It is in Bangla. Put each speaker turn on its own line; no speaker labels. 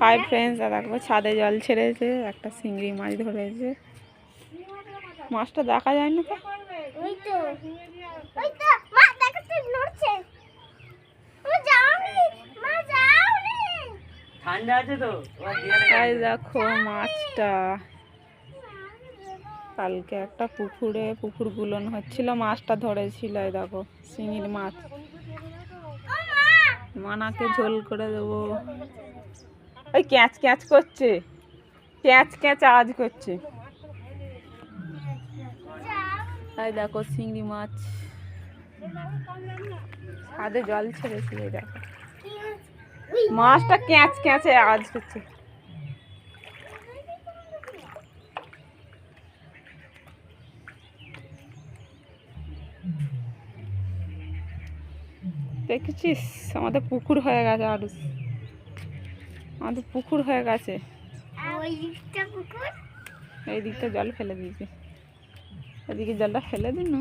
হাই ফ্রেন্ডস আর দেখো ছাদে জল ছেড়েছে একটা চিংড়ি মাছ ধরেছে। মাছটা দেখা যায় না তো?
ওই তো ওই তো মা দেখো
তাই মাছটা। কালকে একটা পুকুরে পুকুর গুলন হচ্ছিল মাছটা ধরেছিল এই দেখো শিঙির মাছ। মানাকে ঝোল করে দেবো। ওই ক্যাচ ক্যাচ করছে। ক্যাচ ক্যাচ আওয়াজ করছে। এই দেখো চিংড়ি মাছ। ছাদে জল ছেড়েছে এই দেখো। মাছটা ক্যাঁচ ক্যাঁচে আওয়াজ করছে। দেখেছিস? আমাদের পুকুর হয়ে গেছে আরু আমাদের পুকুর হয়ে গেছে।
এইদিকটা
এই দিকটা জল ফেলে দিয়েছে। এদিকে জলটা ফেলে দিন।